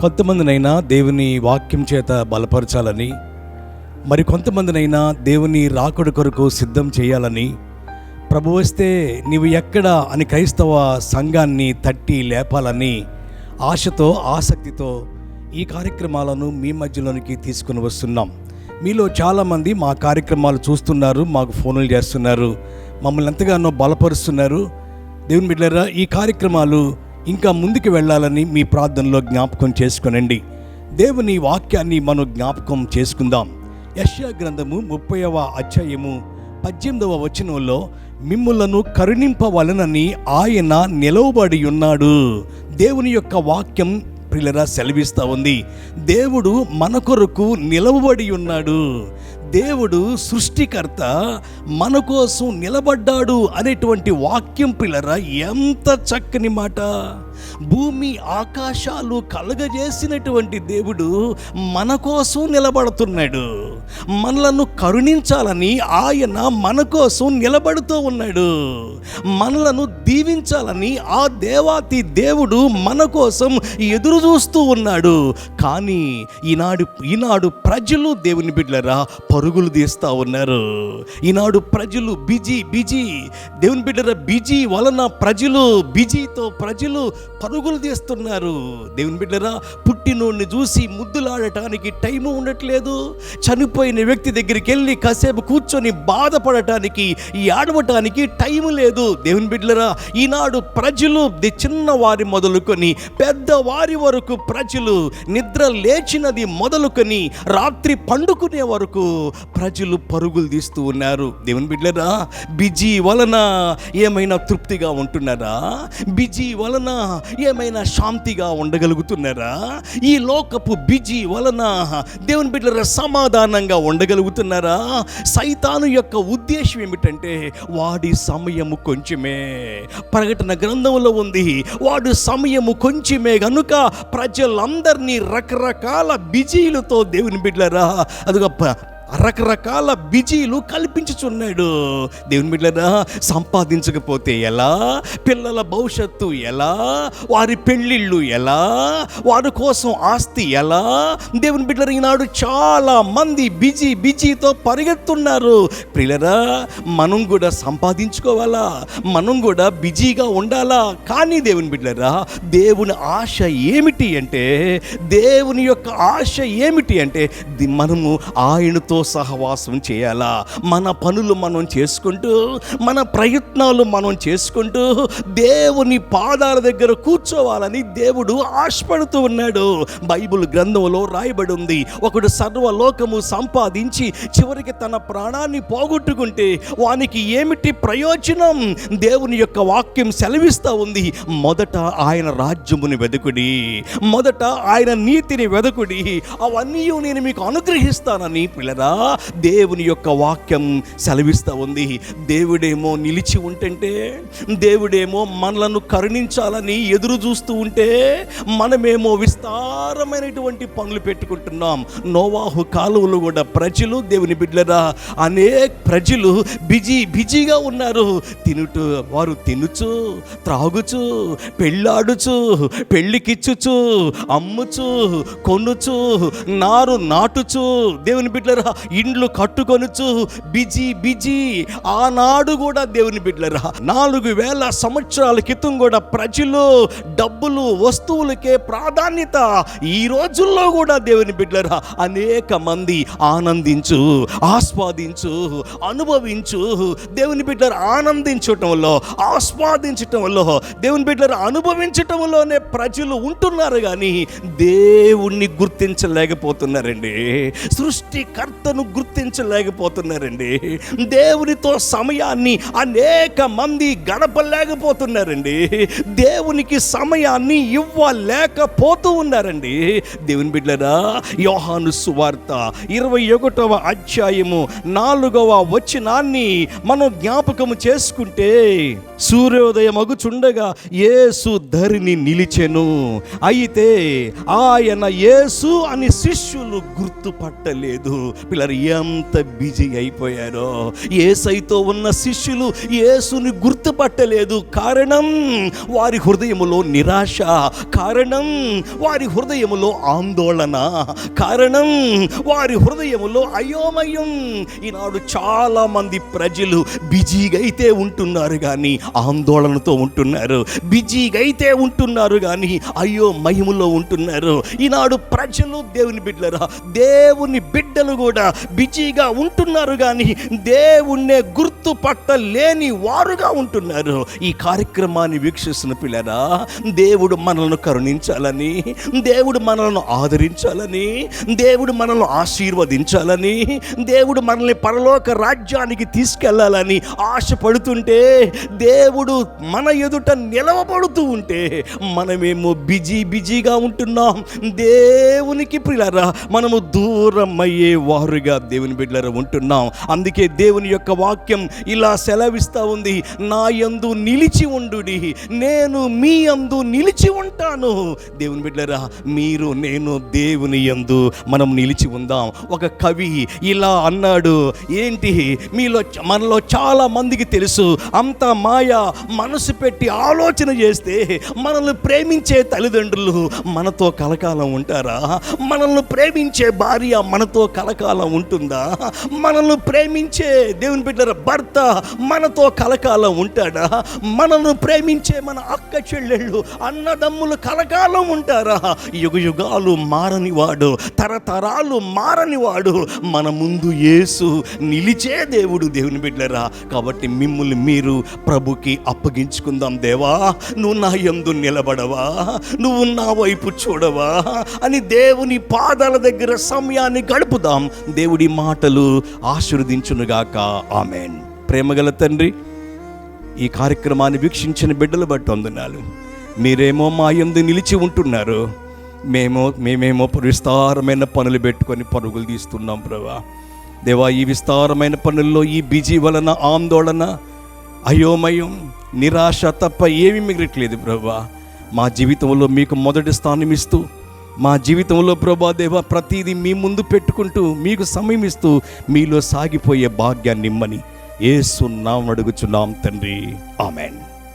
కొంతమందినైనా దేవుని వాక్యం చేత బలపరచాలని మరి కొంతమందినైనా దేవుని రాకుడు కొరకు సిద్ధం చేయాలని ప్రభు వస్తే నీవు ఎక్కడ అని క్రైస్తవ సంఘాన్ని తట్టి లేపాలని ఆశతో ఆసక్తితో ఈ కార్యక్రమాలను మీ మధ్యలోనికి తీసుకుని వస్తున్నాం. మీలో చాలామంది మా కార్యక్రమాలు చూస్తున్నారు మాకు ఫోన్లు చేస్తున్నారు మమ్మల్ని ఎంతగానో బలపరుస్తున్నారు. దేవుని బిడ్డరా ఈ కార్యక్రమాలు ఇంకా ముందుకు వెళ్ళాలని మీ ప్రార్థనలో జ్ఞాపకం చేసుకునండి. దేవుని వాక్యాన్ని మనం జ్ఞాపకం చేసుకుందాం. యశ్యా గ్రంథము ముప్పైవ అధ్యాయము పద్దెనిమిదవ వచనంలో మిమ్ములను కరుణింపవలనని ఆయన నిలవబడి ఉన్నాడు. దేవుని యొక్క వాక్యం ప్రిలరా సెలవిస్తూ ఉంది. దేవుడు మన కొరకు నిలవబడి ఉన్నాడు. దేవుడు సృష్టికర్త మన కోసం నిలబడ్డాడు అనేటువంటి వాక్యం పిల్లరా ఎంత చక్కని మాట. భూమి ఆకాశాలు కలగజేసినటువంటి దేవుడు మన కోసం నిలబడుతున్నాడు. మనలను కరుణించాలని ఆయన మన కోసం నిలబడుతూ ఉన్నాడు. మనలను దీవించాలని ఆ దేవాతి దేవుడు మన కోసం ఎదురు చూస్తూ ఉన్నాడు. కానీ ఈనాడు ఈనాడు ప్రజలు దేవుని బిడ్డలరా పరుగులు తీస్తూ ఉన్నారు. ఈనాడు ప్రజలు బిజీ బిజీ. దేవుని బిడ్డల బిజీ వలన ప్రజలు బిజీతో ప్రజలు పరుగులు తీస్తున్నారు. దేవుని బిడ్డరా పుట్టినోడిని చూసి ముద్దులాడటానికి టైము ఉండట్లేదు. చనిపోయిన వ్యక్తి దగ్గరికి వెళ్ళి కాసేపు కూర్చొని బాధపడటానికి ఈ ఆడవటానికి టైం లేదు. దేవుని బిడ్డలరా ఈనాడు ప్రజలు చిన్నవారి మొదలుకొని పెద్దవారి వరకు ప్రజలు నిద్ర లేచినది మొదలుకొని రాత్రి పండుకునే వరకు ప్రజలు పరుగులు తీస్తూ ఉన్నారు. దేవుని బిడ్డలరా బిజీ వలన ఏమైనా తృప్తిగా ఉంటున్నారా? బిజీ వలన ఏమైనా శాంతిగా ఉండగలుగుతున్నారా? ఈ లోకపు బిజీ వలన దేవుని బిడ్డల సమాధానంగా ఉండగలుగుతున్నారా? సైతాను యొక్క ఉద్దేశం ఏమిటంటే వాడి సమయము కొంచెమే. ప్రకటన గ్రంథంలో ఉంది వాడు సమయము కొంచెమే గనుక ప్రజలందరినీ రకరకాల బిజీలతో దేవుని బిడ్డలరా అదిగో రకరకాల బిజీలు కల్పించుచున్నాడు. దేవుని బిడ్డరా సంపాదించకపోతే ఎలా? పిల్లల భవిష్యత్తు ఎలా? వారి పెళ్ళిళ్ళు ఎలా? వారి కోసం ఆస్తి ఎలా? దేవుని బిడ్డలు ఈనాడు చాలా మంది బిజీ బిజీతో పరిగెత్తున్నారు. పిల్లరా మనం కూడా సంపాదించుకోవాలా? మనం కూడా బిజీగా ఉండాలా? కానీ దేవుని బిడ్డరా దేవుని ఆశ ఏమిటి అంటే దేవుని యొక్క ఆశ ఏమిటి అంటే మనము ఆయనతో సహవాసం చేయాలా? మన పనులు మనం చేసుకుంటూ మన ప్రయత్నాలు మనం చేసుకుంటూ దేవుని పాదాల దగ్గర కూర్చోవాలని దేవుడు ఆశపడుతూ ఉన్నాడు. బైబిల్ గ్రంథంలో రాయబడి ఉంది. ఒకడు సర్వలోకము సంపాదించి చివరికి తన ప్రాణాన్ని పోగొట్టుకుంటే వానికి ఏమిటి ప్రయోజనం? దేవుని యొక్క వాక్యం సెలవిస్తూ ఉంది. మొదట ఆయన రాజ్యముని వెదకుడి. మొదట ఆయన నీతిని వెదకుడి. అవన్నీ నేను మీకు అనుగ్రహిస్తానని పిల్లరా దేవుని యొక్క వాక్యం సెలవిస్తూ ఉంది. దేవుడేమో నిలిచి ఉంటుంటే దేవుడేమో మనలను కరుణించాలని ఎదురు చూస్తూ ఉంటే మనమేమో విస్తారమైనటువంటి పనులు పెట్టుకుంటున్నాం. నోవాహు కాలువలు కూడా ప్రజలు దేవుని బిడ్డరా అనేక ప్రజలు బిజీ బిజీగా ఉన్నారు. తినుట వారు తినుచు త్రాగుచు పెళ్ళాడుచు పెళ్ళికిచ్చుచు అమ్ముచు కొనుచు నారు నాటుచు దేవుని బిడ్డరా ఇండ్లు కట్టుకొనుచు. Busy busy. ఆనాడు కూడా దేవుని బిడ్డలరా నాలుగు వేల సంవత్సరాల క్రితం కూడా ప్రజలు డబ్బులు వస్తువులకే ప్రాధాన్యత ఈ రోజుల్లో కూడా దేవుని బిడ్డలరా అనేక మంది ఆనందించు ఆస్వాదించు అనుభవించు. దేవుని బిడ్డలు ఆనందించటంలో ఆస్వాదించటంలో దేవుని బిడ్డలు అనుభవించటంలోనే ప్రజలు ఉంటున్నారు కానీ దేవుణ్ణి గుర్తించలేకపోతున్నారండి. సృష్టికర్తను గుర్తించలేకపోతున్నారండి. దేవునితో సమయాన్ని అనేక మంది గడపలేకపోతున్నారండి. దేవునికి సమయాన్ని ఇవ్వలేకపోతూ ఉన్నారండి. దేవుని బిడ్డరా యోహాను సువార్త ఇరవై ఒకటవ అధ్యాయము నాలుగవ వచనాన్ని మనం జ్ఞాపకము చేసుకుంటే సూర్యోదయం అగుచుండగా యేసు ధరిని నిలిచెను. అయితే ఆయన యేసు అని శిష్యులు గుర్తుపట్టలేదు. పిల్లలు ఎంత బిజీ అయిపోయారో. ఏసైతో ఉన్న శిష్యులు ఏసుని గుర్తుపట్టలేదు. కారణం వారి హృదయములో నిరాశ. కారణం వారి హృదయములో ఆందోళన. కారణం వారి హృదయములో అయోమయం. ఈనాడు చాలా మంది ప్రజలు బిజీగా అయితే ఉంటున్నారు కానీ ఆందోళనతో ఉంటున్నారు. బిజీగా అయితే ఉంటున్నారు కానీ అయ్యో మహిమలో ఉంటున్నారు. ఈనాడు ప్రజలు దేవుని బిడ్డలరా దేవుని బిడ్డలు కూడా బిజీగా ఉంటున్నారు కానీ దేవుణ్ణే గుర్తుపట్టలేని వారుగా ఉంటున్నారు. ఈ కార్యక్రమాన్ని వీక్షిస్తున్న పిల్లరా దేవుడు మనల్ని కరుణించాలని దేవుడు మనల్ని ఆదరించాలని దేవుడు మనల్ని ఆశీర్వదించాలని దేవుడు మనల్ని పరలోక రాజ్యానికి తీసుకెళ్ళాలని ఆశపడుతుంటే దేవుడు మన ఎదుట నిలవబడుతూ ఉంటే మనమేమో బిజీ బిజీగా ఉంటున్నాం. దేవునికి పిల్లరా మనము దూరం అయ్యే తండ్రిగా దేవుని బిడ్డలరా ఉంటున్నాం. అందుకే దేవుని యొక్క వాక్యం ఇలా సెలవిస్తూ ఉంది. నా యందు నిలిచి ఉండు నేను మీ యందు నిలిచి ఉంటాను. దేవుని బిడ్డలరా మీరు నేను దేవుని యందు మనం నిలిచి ఉందాం. ఒక కవి ఇలా అన్నాడు ఏంటి? మీలో మనలో చాలా మందికి తెలుసు. అంత మాయ మనసు పెట్టి ఆలోచన చేస్తే మనల్ని ప్రేమించే తల్లిదండ్రులు మనతో కలకాలం ఉంటారా? మనల్ని ప్రేమించే భార్య మనతో కలకాలం ఉంటుందా? మనల్ని ప్రేమించే దేవుని బిడ్డల భర్త మనతో కలకాలం ఉంటాడా? మనల్ని ప్రేమించే మన అక్క చెల్లెళ్ళు అన్నదమ్ములు కలకాలం ఉంటారా? యుగ యుగాలు మారని వాడు తరతరాలు మారని వాడు మన ముందు యేసు నిలిచే దేవుడు దేవుని బిడ్డరా. కాబట్టి మిమ్మల్ని మీరు ప్రభుకి అప్పగించుకుందాం దేవా. నువ్వు నా ఎందు నిలబడవా. నువ్వు నా వైపు చూడవా. అని దేవుని పాదాల దగ్గర సమయాన్ని గడుపుదాం. దేవుడి మాటలు ఆశీర్వదించునుగాక. ఆమెన్. ప్రేమగల తండ్రి ఈ కార్యక్రమాన్ని వీక్షించిన బిడ్డలు బట్టి వందనాలు. మీరేమో మా ఎందు నిలిచి ఉంటున్నారు. మేము మేమేమో విస్తారమైన పనులు పెట్టుకొని పరుగులు తీస్తున్నాం ప్రభా. దేవా ఈ విస్తారమైన పనుల్లో ఈ బిజీ వలన ఆందోళన అయోమయం నిరాశ తప్ప ఏమీ మిగలట్లేదు ప్రభా. మా జీవితంలో మీకు మొదటి స్థానం ఇస్తూ మా జీవితంలో ప్రభా దేవ ప్రతిదీ మీ ముందు పెట్టుకుంటూ మీకు సమయం ఇస్తూ మీలో సాగిపోయే భాగ్యాన్ని ఇమ్మని. ఏసున్నాం అడుగుచున్నాం తండ్రి. ఆమెన్.